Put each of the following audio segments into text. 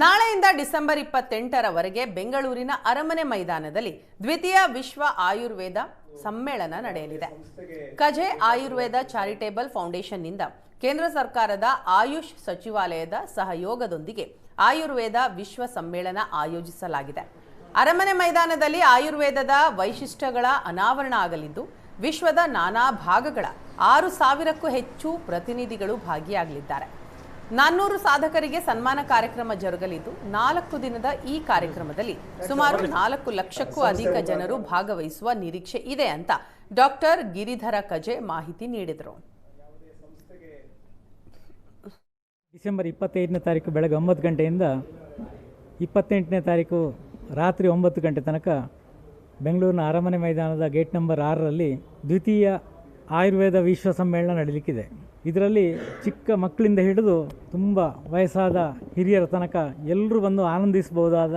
ನಾಳೆಯಿಂದ ಡಿಸೆಂಬರ್ ಇಪ್ಪತ್ತೆಂಟರವರೆಗೆ ಬೆಂಗಳೂರಿನ ಅರಮನೆ ಮೈದಾನದಲ್ಲಿ ದ್ವಿತೀಯ ವಿಶ್ವ ಆಯುರ್ವೇದ ಸಮ್ಮೇಳನ ನಡೆಯಲಿದೆ. ಕಜೆ ಆಯುರ್ವೇದ ಚಾರಿಟೇಬಲ್ ಫೌಂಡೇಶನ್ನಿಂದ ಕೇಂದ್ರ ಸರ್ಕಾರದ ಆಯುಷ್ ಸಚಿವಾಲಯದ ಸಹಯೋಗದೊಂದಿಗೆ ಆಯುರ್ವೇದ ವಿಶ್ವ ಸಮ್ಮೇಳನ ಆಯೋಜಿಸಲಾಗಿದೆ. ಅರಮನೆ ಮೈದಾನದಲ್ಲಿ ಆಯುರ್ವೇದದ ವೈಶಿಷ್ಟ್ಯಗಳ ಅನಾವರಣ ಆಗಲಿದ್ದು, ವಿಶ್ವದ ನಾನಾ ಭಾಗಗಳ ಆರು ಸಾವಿರಕ್ಕೂ ಹೆಚ್ಚು ಪ್ರತಿನಿಧಿಗಳು ಭಾಗಿಯಾಗಲಿದ್ದಾರೆ. ನಾನ್ನೂರು ಸಾಧಕರಿಗೆ ಸನ್ಮಾನ ಕಾರ್ಯಕ್ರಮ ಜರುಗಲಿದ್ದು, ನಾಲ್ಕು ದಿನದ ಈ ಕಾರ್ಯಕ್ರಮದಲ್ಲಿ ಸುಮಾರು ನಾಲ್ಕು ಲಕ್ಷಕ್ಕೂ ಅಧಿಕ ಜನರು ಭಾಗವಹಿಸುವ ನಿರೀಕ್ಷೆ ಇದೆ ಅಂತ ಡಾಕ್ಟರ್ ಗಿರಿಧರ ಕಜೆ ಮಾಹಿತಿ ನೀಡಿದರು. ಡಿಸೆಂಬರ್ ಇಪ್ಪತ್ತೈದನೇ ತಾರೀಕು ಬೆಳಗ್ಗೆ ಒಂಬತ್ತು ಗಂಟೆಯಿಂದ ಇಪ್ಪತ್ತೆಂಟನೇ ತಾರೀಕು ರಾತ್ರಿ ಒಂಬತ್ತು ಗಂಟೆ ತನಕ ಬೆಂಗಳೂರಿನ ಅರಮನೆ ಮೈದಾನದ ಗೇಟ್ ನಂಬರ್ ಆರರಲ್ಲಿ ದ್ವಿತೀಯ ಆಯುರ್ವೇದ ವಿಶ್ವ ಸಮ್ಮೇಳನ ನಡೀಲಿಕ್ಕಿದೆ. ಇದರಲ್ಲಿ ಚಿಕ್ಕ ಮಕ್ಕಳಿಂದ ಹಿಡಿದು ತುಂಬ ವಯಸ್ಸಾದ ಹಿರಿಯರ ತನಕ ಎಲ್ಲರೂ ಬಂದು ಆನಂದಿಸಬಹುದಾದ,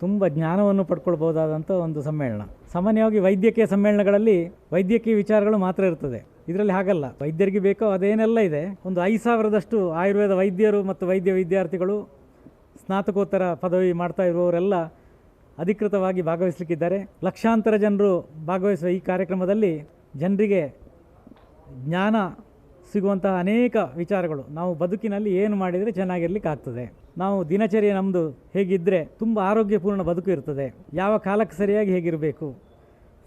ತುಂಬ ಜ್ಞಾನವನ್ನು ಪಡ್ಕೊಳ್ಬೋದಾದಂಥ ಒಂದು ಸಮ್ಮೇಳನ. ಸಾಮಾನ್ಯವಾಗಿ ವೈದ್ಯಕೀಯ ಸಮ್ಮೇಳನಗಳಲ್ಲಿ ವೈದ್ಯಕೀಯ ವಿಚಾರಗಳು ಮಾತ್ರ ಇರ್ತದೆ. ಇದರಲ್ಲಿ ಹಾಗಲ್ಲ. ವೈದ್ಯರಿಗೆ ಬೇಕೋ ಅದೇನೆಲ್ಲ ಇದೆ. ಒಂದು ಐದು ಸಾವಿರದಷ್ಟು ಆಯುರ್ವೇದ ವೈದ್ಯರು ಮತ್ತು ವೈದ್ಯ ವಿದ್ಯಾರ್ಥಿಗಳು ಸ್ನಾತಕೋತ್ತರ ಪದವಿ ಮಾಡ್ತಾ ಇರುವವರೆಲ್ಲ ಅಧಿಕೃತವಾಗಿ ಭಾಗವಹಿಸಲಿಕ್ಕಿದ್ದಾರೆ. ಲಕ್ಷಾಂತರ ಜನರು ಭಾಗವಹಿಸುವ ಈ ಕಾರ್ಯಕ್ರಮದಲ್ಲಿ ಜನರಿಗೆ ಜ್ಞಾನ ಸಿಗುವಂತಹ ಅನೇಕ ವಿಚಾರಗಳು. ನಾವು ಬದುಕಿನಲ್ಲಿ ಏನು ಮಾಡಿದರೆ ಚೆನ್ನಾಗಿರ್ಲಿಕ್ಕೆ ಆಗ್ತದೆ. ನಾವು ದಿನಚರ್ಯ ನಮ್ಮದು ಹೇಗಿದ್ದರೆ ತುಂಬ ಆರೋಗ್ಯಪೂರ್ಣ ಬದುಕು ಇರ್ತದೆ. ಯಾವ ಕಾಲಕ್ಕೆ ಸರಿಯಾಗಿ ಹೇಗಿರಬೇಕು?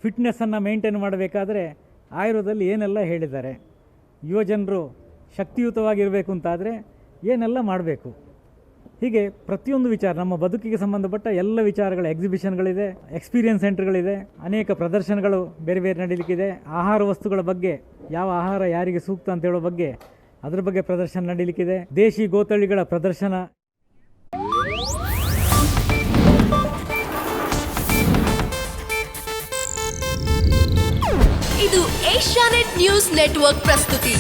ಫಿಟ್ನೆಸ್ಸನ್ನು ಮೇಂಟೈನ್ ಮಾಡಬೇಕಾದ್ರೆ ಆಯುರ್ವೇದದಲ್ಲಿ ಏನೆಲ್ಲ ಹೇಳಿದ್ದಾರೆ? ಯುವಜನರು ಶಕ್ತಿಯುತವಾಗಿರಬೇಕು ಅಂತಾದರೆ ಏನೆಲ್ಲ ಮಾಡಬೇಕು? ಹೀಗೆ ಪ್ರತಿಯೊಂದು ವಿಚಾರ, ನಮ್ಮ ಬದುಕಿಗೆ ಸಂಬಂಧಪಟ್ಟ ಎಲ್ಲ ವಿಚಾರಗಳ ಎಕ್ಸಿಬಿಷನ್ಗಳಿದೆ ಎಕ್ಸ್ಪೀರಿಯನ್ಸ್ ಸೆಂಟರ್ಗಳಿದೆ ಅನೇಕ ಪ್ರದರ್ಶನಗಳು ಬೇರೆ ಬೇರೆ ನಡೀಲಿಕ್ಕಿದೆ, ಆಹಾರ ವಸ್ತುಗಳ ಬಗ್ಗೆ ಯಾವ ಆಹಾರ ಯಾರಿಗೆ ಸೂಕ್ತ ಅಂತ ಹೇಳೋ ಬಗ್ಗೆ ಅದರ ಬಗ್ಗೆ ಪ್ರದರ್ಶನ ನಡೀಲಿಕ್ಕಿದೆ. ದೇಶಿ ಗೋತಳಿಗಳ ಪ್ರದರ್ಶನ. ಇದು ಏಷ್ಯಾನೆಟ್ ನ್ಯೂಸ್ ನೆಟ್ವರ್ಕ್ ಪ್ರಸ್ತುತಿ.